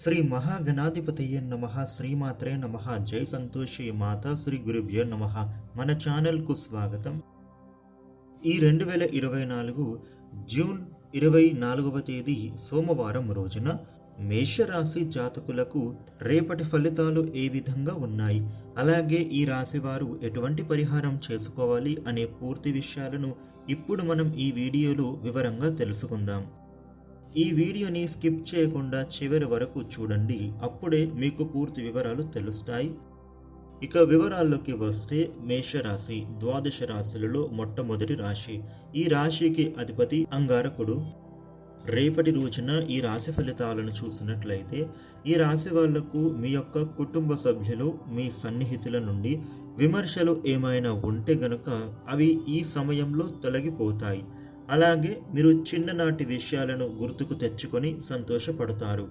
శ్రీ మహాగణాధిపతయ నమ శ్రీమాత్రే నమ జై సంతోషి మాత శ్రీ గురుభ్యో నమ. మన ఛానల్కు స్వాగతం. ఈ రెండు వేల ఇరవై నాలుగు జూన్ ఇరవై నాలుగవ తేదీ సోమవారం రోజున మేషరాశి జాతకులకు రేపటి ఫలితాలు ఏ విధంగా ఉన్నాయి? అలాగే ఈ రాశి వారు ఎటువంటి పరిహారం చేసుకోవాలి అనే పూర్తి విషయాలను ఇప్పుడు మనం ఈ వీడియోలో వివరంగా తెలుసుకుందాం. ఈ వీడియోని స్కిప్ చేయకుండా చివరి వరకు చూడండి. అప్పుడే మీకు పూర్తి వివరాలు తెలుస్తాయి. ఇక వివరాల్లోకి వస్తే మేషరాశి ద్వాదశ రాశులలో మొట్టమొదటి రాశి. ఈ రాశికి అధిపతి అంగారకుడు. రేపటి రోజున ఈ రాశి ఫలితాలను చూసినట్లయితే ఈ రాశి వాళ్ళకు మీ యొక్క కుటుంబ సభ్యులు మీ సన్నిహితుల నుండి విమర్శలు ఏమైనా ఉంటే గనుక అవి ఈ సమయంలో తొలగిపోతాయి. అలాగే మీరు చిన్ననాటి విషయాలను గుర్తుకు తెచ్చుకొని సంతోషపడతారు.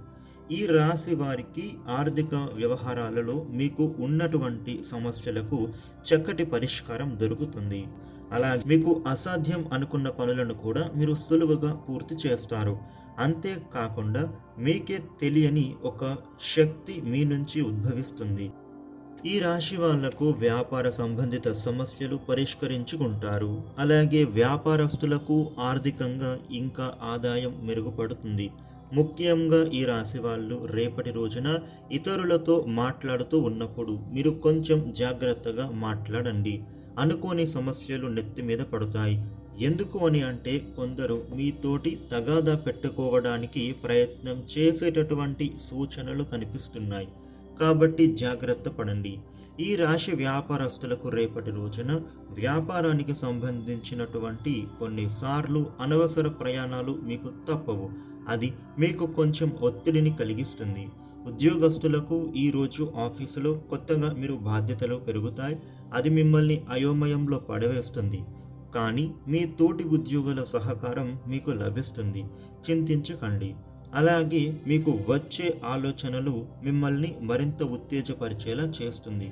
ఈ రాశి వారికి ఆర్థిక వ్యవహారాలలో మీకు ఉన్నటువంటి సమస్యలకు చక్కటి పరిష్కారం దొరుకుతుంది. అలాగే మీకు అసాధ్యం అనుకున్న పనులను కూడా మీరు సులువుగా పూర్తి చేస్తారు. అంతేకాకుండా మీకే తెలియని ఒక శక్తి మీ నుంచి ఉద్భవిస్తుంది. ఈ రాశి వాళ్ళకు వ్యాపార సంబంధిత సమస్యలు పరిష్కరించుకుంటారు. అలాగే వ్యాపారస్తులకు ఆర్థికంగా ఇంకా ఆదాయం మెరుగుపడుతుంది. ముఖ్యంగా ఈ రాశి వాళ్ళు రేపటి రోజున ఇతరులతో మాట్లాడుతూ ఉన్నప్పుడు మీరు కొంచెం జాగ్రత్తగా మాట్లాడండి. అనుకోని సమస్యలు నెత్తి మీద పడతాయి. ఎందుకు అని అంటే కొందరు మీతోటి తగాదా పెట్టుకోవడానికి ప్రయత్నం చేసేటటువంటి సూచనలు కనిపిస్తున్నాయి. కాబట్టి జాగ్రత్త పడండి. ఈ రాశి వ్యాపారస్తులకు రేపటి రోజున వ్యాపారానికి సంబంధించినటువంటి కొన్నిసార్లు అనవసర ప్రయాణాలు మీకు తప్పవు. అది మీకు కొంచెం ఒత్తిడిని కలిగిస్తుంది. ఉద్యోగస్తులకు ఈరోజు ఆఫీసులో కొత్తగా మీరు బాధ్యతలు పెరుగుతాయి. అది మిమ్మల్ని అయోమయంలో పడవేస్తుంది. కానీ మీ తోటి ఉద్యోగుల సహకారం మీకు లభిస్తుంది. చింతించకండి. అలాగే మీకు వచ్చే ఆలోచనలు మిమ్మల్ని మరింత ఉత్తేజపరిచేలా చేస్తుంది.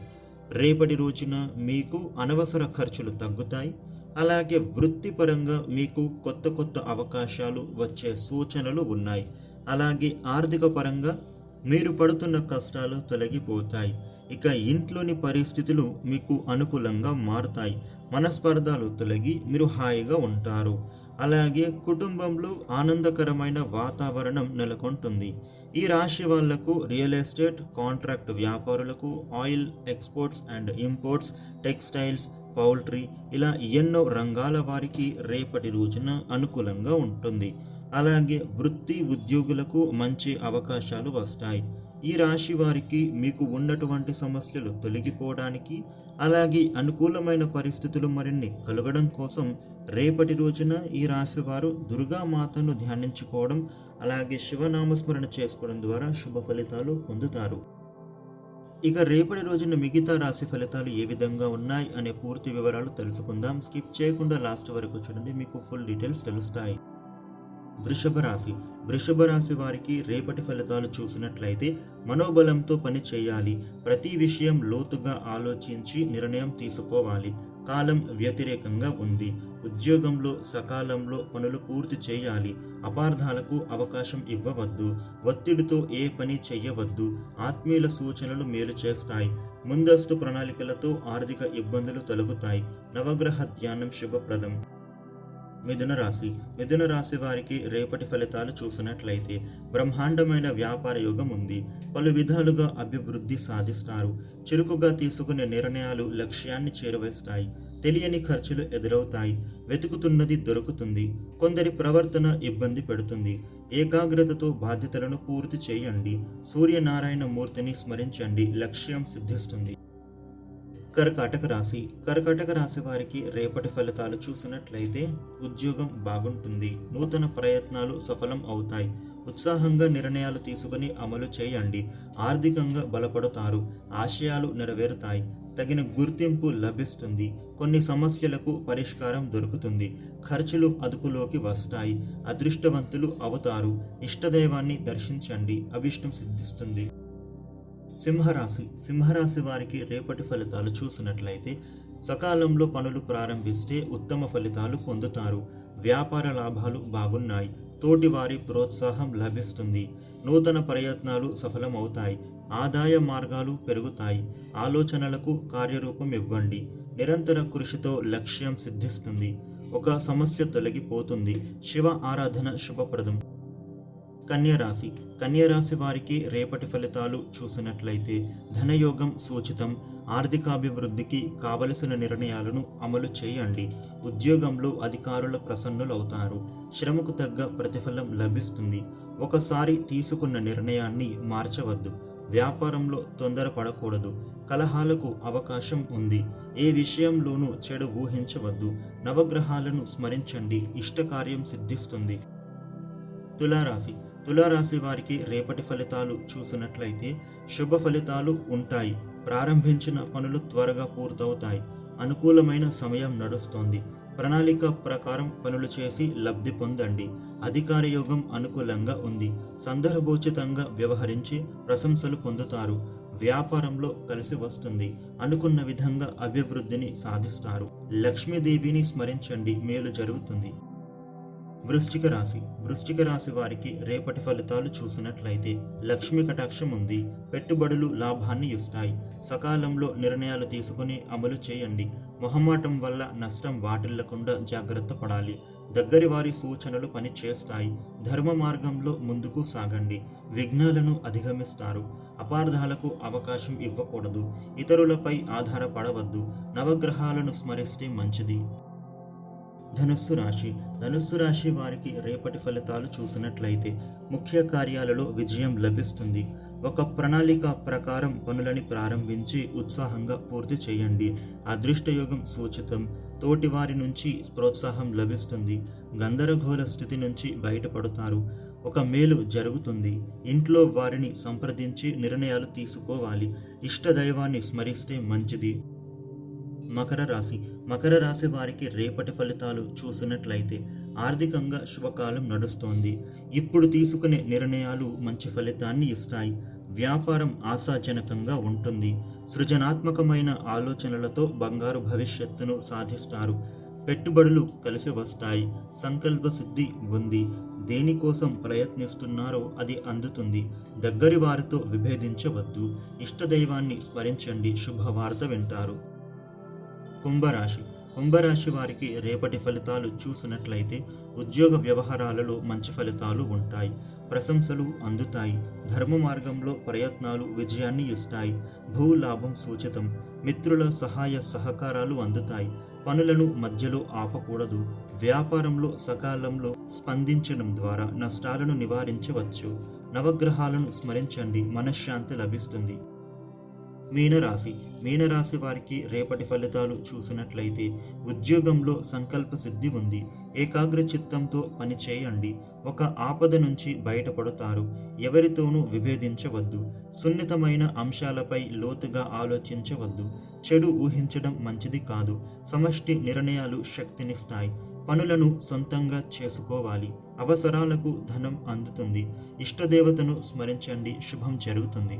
రేపటి రోజున మీకు అనవసర ఖర్చులు తగ్గుతాయి. అలాగే వృత్తిపరంగా మీకు కొత్త కొత్త అవకాశాలు వచ్చే సూచనలు ఉన్నాయి. అలాగే ఆర్థిక పరంగా మీరు పడుతున్న కష్టాలు తొలగిపోతాయి. ఇక ఇంట్లోని పరిస్థితులు మీకు అనుకూలంగా మారుతాయి. మనస్పర్ధాలు తొలగి మీరు హాయిగా ఉంటారు. అలాగే కుటుంబంలో ఆనందకరమైన వాతావరణం నెలకొంటుంది. ఈ రాశి వాళ్ళకు రియల్ ఎస్టేట్ కాంట్రాక్ట్ వ్యాపారులకు oil exports and imports textiles poultry ఇలా ఎన్నో రంగాల వారికి రేపటి రోజున అనుకూలంగా ఉంటుంది. అలాగే వృత్తి ఉద్యోగులకు మంచి అవకాశాలు వస్తాయి. ఈ రాశి వారికి మీకు ఉన్నటువంటి సమస్యలు తొలగిపోవడానికి అలాగే అనుకూలమైన పరిస్థితులు మరిన్ని కలగడం కోసం రేపటి రోజున ఈ రాశి వారు దుర్గామాతను ధ్యానించుకోవడం అలాగే శివనామస్మరణ చేసుకోవడం ద్వారా శుభ ఫలితాలు పొందుతారు. ఇక రేపటి రోజున మిగతా రాశి ఫలితాలు ఏ విధంగా ఉన్నాయి అనే పూర్తి వివరాలు తెలుసుకుందాం. స్కిప్ చేయకుండా లాస్ట్ వరకు చూడండి మీకు ఫుల్ డీటెయిల్స్ తెలుస్తాయి. వృషభ రాశి. వృషభ రాశి వారికి రేపటి ఫలితాలు చూసినట్లయితే మనోబలంతో పని చేయాలి. ప్రతి విషయం లోతుగా ఆలోచించి నిర్ణయం తీసుకోవాలి. కాలం వ్యతిరేకంగా ఉంది. ఉద్యోగంలో సకాలంలో పనులు పూర్తి చేయాలి. అపార్థాలకు అవకాశం ఇవ్వవద్దు. ఒత్తిడితో ఏ పని చేయవద్దు ఆత్మీయుల సూచనలు మేలు చేస్తాయి. ముందస్తు ప్రణాళికలతో ఆర్థిక ఇబ్బందులు తొలగుతాయి. నవగ్రహ ధ్యానం శుభప్రదం. మిథున రాశి. మిథున రాశి వారికి రేపటి ఫలితాలు చూసినట్లయితే బ్రహ్మాండమైన వ్యాపార యోగం ఉంది. పలు విధాలుగా అభివృద్ధి సాధిస్తారు. చురుకుగా తీసుకునే నిర్ణయాలు లక్ష్యాన్ని చేరువేస్తాయి. తెలియని ఖర్చులు ఎదురవుతాయి. వెతుకుతున్నది దొరుకుతుంది. కొందరి ప్రవర్తన ఇబ్బంది పెడుతుంది. ఏకాగ్రతతో బాధ్యతలను పూర్తి చేయండి. సూర్యనారాయణ మూర్తిని స్మరించండి. లక్ష్యం సిద్ధిస్తుంది. కర్కాటక రాశి. కర్కాటక రాశి వారికి రేపటి ఫలితాలు చూసినట్లయితే ఉద్యోగం బాగుంటుంది. నూతన ప్రయత్నాలు సఫలం అవుతాయి. ఉత్సాహంగా నిర్ణయాలు తీసుకుని అమలు చేయండి. ఆర్థికంగా బలపడతారు. ఆశయాలు నెరవేరుతాయి. తగిన గుర్తింపు లభిస్తుంది. కొన్ని సమస్యలకు పరిష్కారం దొరుకుతుంది. ఖర్చులు అదుపులోకి వస్తాయి. అదృష్టవంతులు అవుతారు. ఇష్టదైవాన్ని దర్శించండి. అభిష్టం సిద్ధిస్తుంది. సింహరాశి సింహరాశి వారికి రేపటి ఫలితాలు చూసినట్లయితే సకాలంలో పనులు ప్రారంభిస్తే ఉత్తమ ఫలితాలు పొందుతారు. వ్యాపార లాభాలు బాగున్నాయి. తోటివారి ప్రోత్సాహం లభిస్తుంది. నూతన ప్రయత్నాలు సఫలమవుతాయి. ఆదాయ మార్గాలు పెరుగుతాయి. ఆలోచనలకు కార్యరూపం ఇవ్వండి. నిరంతర కృషితో లక్ష్యం సిద్ధిస్తుంది. ఒక సమస్య తొలగిపోతుంది. శివ ఆరాధన శుభప్రదం. కన్యరాశి. కన్యరాశి వారికి రేపటి ఫలితాలు చూసినట్లయితే ధనయోగం సూచితం. ఆర్థికాభివృద్ధికి కావలసిన నిర్ణయాలను అమలు చేయండి. ఉద్యోగంలో అధికారుల ప్రసన్నులవుతారు. శ్రమకు తగ్గ ప్రతిఫలం లభిస్తుంది. ఒకసారి తీసుకున్న నిర్ణయాన్ని మార్చవద్దు. వ్యాపారంలో తొందరపడకూడదు. కలహాలకు అవకాశం ఉంది. ఏ విషయంలోనూ చెడు ఊహించవద్దు. నవగ్రహాలను స్మరించండి. ఇష్టకార్యం సిద్ధిస్తుంది. తులారాశి. తులారాశి వారికి రేపటి ఫలితాలు చూసినట్లయితే శుభ ఫలితాలు ఉంటాయి. ప్రారంభించిన పనులు త్వరగా పూర్తవుతాయి. అనుకూలమైన సమయం నడుస్తోంది. ప్రణాళిక ప్రకారం పనులు చేసి లబ్ధి పొందండి. అధికార యోగం అనుకూలంగా ఉంది. సందర్భోచితంగా వ్యవహరించి ప్రశంసలు పొందుతారు. వ్యాపారంలో కలిసి వస్తుంది. అనుకున్న విధంగా అభివృద్ధిని సాధిస్తారు. లక్ష్మీదేవిని స్మరించండి. మేలు జరుగుతుంది. వృశ్చిక రాశి. వృశ్చిక రాశి వారికి రేపటి ఫలితాలు చూసినట్లయితే లక్ష్మి కటాక్షం ఉంది. పెట్టుబడులు లాభాన్ని ఇస్తాయి. సకాలంలో నిర్ణయాలు తీసుకుని అమలు చేయండి. మొహమాటం వల్ల నష్టం వాటిల్లకుండా జాగ్రత్త పడాలి. దగ్గరి వారి సూచనలు పని చేస్తాయి. ధర్మ మార్గంలో ముందుకు సాగండి. విఘ్నాలను అధిగమిస్తారు. అపార్థాలకు అవకాశం ఇవ్వకూడదు. ఇతరులపై ఆధారపడవద్దు. నవగ్రహాలను స్మరిస్తే మంచిది. ధనుస్సు రాశి. ధనుస్సు రాశి వారికి రేపటి ఫలితాలు చూసినట్లయితే ముఖ్య కార్యాలలో విజయం లభిస్తుంది. ఒక ప్రణాళిక ప్రకారం పనులని ప్రారంభించి ఉత్సాహంగా పూర్తి చేయండి. అదృష్టయోగం సూచితం. తోటి వారి నుంచి ప్రోత్సాహం లభిస్తుంది. గందరగోళ స్థితి నుంచి బయటపడతారు. ఒక మేలు జరుగుతుంది. ఇంట్లో వారిని సంప్రదించి నిర్ణయాలు తీసుకోవాలి. ఇష్టదైవాన్ని స్మరిస్తే మంచిది. మకర రాశి. మకర రాశి వారికి రేపటి ఫలితాలు చూసినట్లయితే ఆర్థికంగా శుభకాలం నడుస్తోంది. ఇప్పుడు తీసుకునే నిర్ణయాలు మంచి ఫలితాన్ని ఇస్తాయి. వ్యాపారం ఆశాజనకంగా ఉంటుంది. సృజనాత్మకమైన ఆలోచనలతో బంగారు భవిష్యత్తును సాధిస్తారు. పెట్టుబడులు కలిసి వస్తాయి. సంకల్ప సిద్ధి ఉంది. దేనికోసం ప్రయత్నిస్తున్నారో అది అందుతుంది. దగ్గరి వారితో విభేదించవద్దు. ఇష్టదైవాన్ని స్మరించండి. శుభవార్త వింటారు. కుంభరాశి. కుంభరాశి వారికి రేపటి ఫలితాలు చూసినట్లయితే ఉద్యోగ వ్యవహారాలలో మంచి ఫలితాలు ఉంటాయి. ప్రశంసలు అందుతాయి. ధర్మ మార్గంలో ప్రయత్నాలు విజయాన్ని ఇస్తాయి. భూ లాభం సూచితం. మిత్రుల సహాయ సహకారాలు అందుతాయి. పనులను మధ్యలో ఆపకూడదు. వ్యాపారంలో సకాలంలో స్పందించడం ద్వారా నష్టాలను నివారించవచ్చు. నవగ్రహాలను స్మరించండి. మనశ్శాంతి లభిస్తుంది. మీనరాశి. మీనరాశి వారికి రేపటి ఫలితాలు చూసినట్లయితే ఉద్యోగంలో సంకల్ప సిద్ధి ఉంది. ఏకాగ్ర చిత్తంతో పని చేయండి. ఒక ఆపద నుంచి బయటపడతారు. ఎవరితోనూ విభేదించవద్దు. సున్నితమైన అంశాలపై లోతుగా ఆలోచించవద్దు. చెడు ఊహించడం మంచిది కాదు. సమష్టి నిర్ణయాలు శక్తినిస్తాయి. పనులను సొంతంగా చేసుకోవాలి. అవసరాలకు ధనం అందుతుంది. ఇష్టదేవతను స్మరించండి. శుభం జరుగుతుంది.